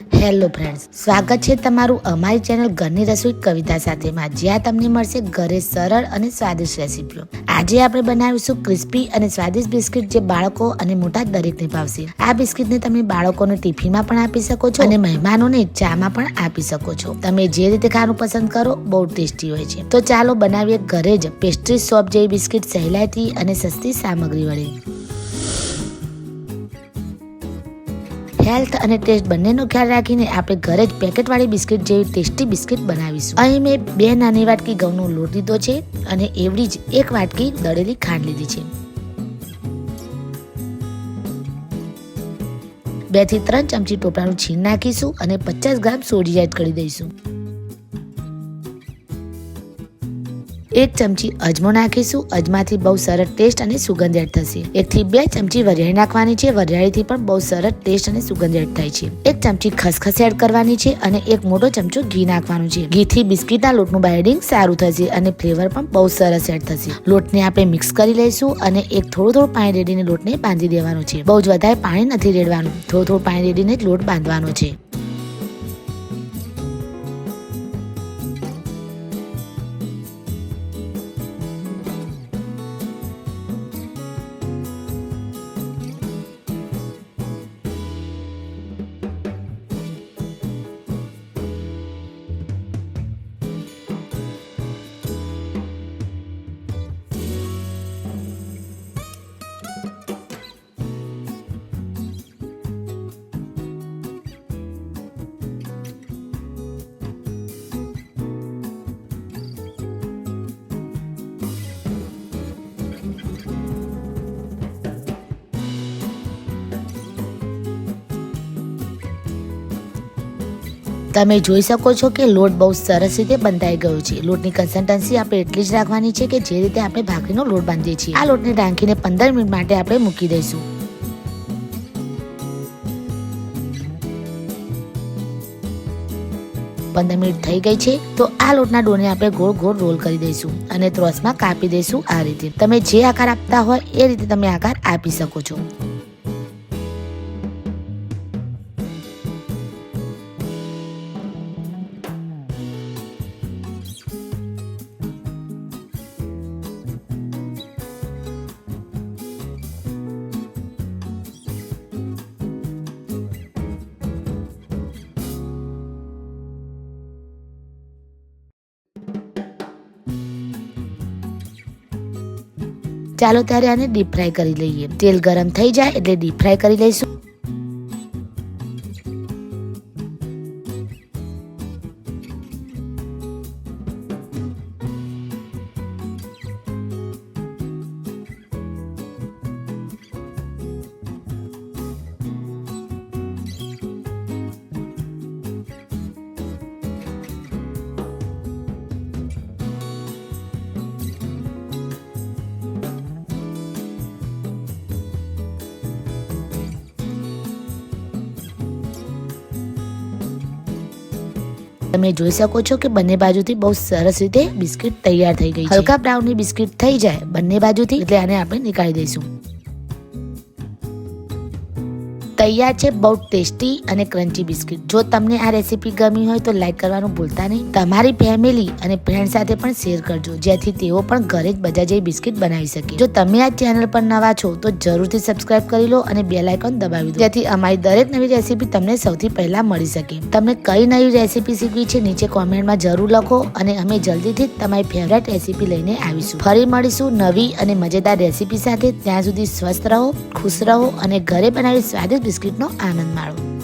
Hello friends, સ્વાગત છે તમારું અમારી ચેનલ ઘરની રસોઈ કવિતા સાથેમાં, જ્યાં તમને મળશે ઘરે સરળ અને સ્વાદિષ્ટ રેસીપીઓ. આજે આપણે બનાવીશું ક્રિસ્પી અને સ્વાદિષ્ટ બિસ્કિટ જે બાળકો અને મોટા દરેકને ભાવશે આ બિસ્કિટને તમે બાળકોને ટિફિનમાં પણ આપી શકો છો અને મહેમાનોને ચામાં પણ આપી શકો છો. તમે જે રીતે ખાવાનું પસંદ કરો, બહુ ટેસ્ટી હોય છે. તો ચાલો બનાવીએ ઘરે જ પેસ્ટ્રી શોપ જેવી બિસ્કિટ સહેલાઈથી અને સસ્તી સામગ્રી વડે. હેલ્થ અને ટેસ્ટ બંનેનો ખ્યાલ રાખીને આપણે ઘરે જ પેકેટવાળી બિસ્કિટ જેવી ટેસ્ટી બિસ્કિટ બનાવીશું. અહીં મેં બે નાની વાટકી ઘઉંનો લોટ લીધો છે અને એવડી જ એક વાટકી દળેલી ખાંડ લીધી છે. બેથી ત્રણ ચમચી ટોપરાનું છીણ નાખીશું અને પચાસ ગ્રામ સોજી એડ કરી દઈશું. એક ચમચી અજમો નાખીશું. અજમાથી બહુ સરસ ટેસ્ટ અને સુગંધ એડ થશે. એક થી બે ચમચી વરિયાળી નાખવાની છે. વરિયાળીથી પણ બહુ સરસ ટેસ્ટ અને સુગંધ એડ થાય છે. એક ચમચી ખસખસ એડ કરવાની છે અને એક મોટો ચમચો ઘી નાખવાનું છે. ઘીથી બિસ્કીટના લોટનું બાઇડિંગ સારું થશે અને ફ્લેવર પણ બહુ સરસ એડ થશે. લોટને આપણે મિક્સ કરી લઈશું અને એક થોડું થોડું પાણી રેડીને લોટને બાંધી દેવાનું છે. બહુ જ વધારે પાણી નથી રેડવાનું. થોડું થોડું પાણી રેડીને જ લોટ બાંધવાનો છે. તમે જોઈ શકો છો કે લોટ બહુ સરસ રીતે બંધાઈ ગયો છે. લોટની કન્સિસ્ટન્સી આપણે એટલી જ રાખવાની છે કે જે રીતે આપણે ભાખરીનો લોટ બાંધીએ છીએ. આ લોટને ઢાંકીને પંદર મિનિટ માટે આપણે મૂકી દઈશું. પંદર મિનિટ થઈ ગઈ છે, તો આ લોટના ડોને આપણે ગોળ ગોળ રોલ કરી દઈશું અને ત્રોસમાં કાપી દઈશું આ રીતે. તમે જે આકાર આપતા હોય એ રીતે તમે આકાર આપી શકો છો. ચાલો ત્યારે આને ડીપ ફ્રાય કરી લઈએ. તેલ ગરમ થઈ જાય એટલે ડીપ ફ્રાય કરી લઈશું. તમે જોઈ શકો છો કે બંને બાજુથી બહુ સરસ રીતે બિસ્કિટ તૈયાર થઈ ગઈ હલકા બ્રાઉનની બિસ્કિટ થઈ જાય બંને બાજુથી, એટલે આને આપણે નીકાળી દઈશું. તૈયાર છે બહુ ટેસ્ટી અને ક્રન્ચી બિસ્કિટ. જો તમને આ રેસીપી ગમી હોય તો લાઈક કરવાનું ભૂલતા નહીં. તમારી ફેમિલી અને ફ્રેન્ડ સાથે પણ શેર કરજો, જેથી તેઓ પણ ઘરે જ બધા જઈ બિસ્કિટ બનાવી શકે. જો તમે આ ચેનલ પર નવા છો, તો જરૂરથી સબસ્ક્રાઇબ કરી લો અને બેલ આઇકોન દબાવી દો, જેથી અમારી દરેક નવી રેસીપી તમને સૌથી પહેલા મળી શકે. તમને કઈ નવી રેસીપી શીખવી છે, નીચે કોમેન્ટમાં જરૂર લખો અને અમે જલ્દીથી તમારી ફેવરેટ રેસીપી લઈને આવીશું. ફરી મળીશું નવી અને મજેદાર રેસીપી સાથે. ત્યાં સુધી સ્વસ્થ રહો, ખુશ રહો અને ઘરે બનાવી સ્વાદિષ્ટ બિસ્કિટનો આનંદ માણો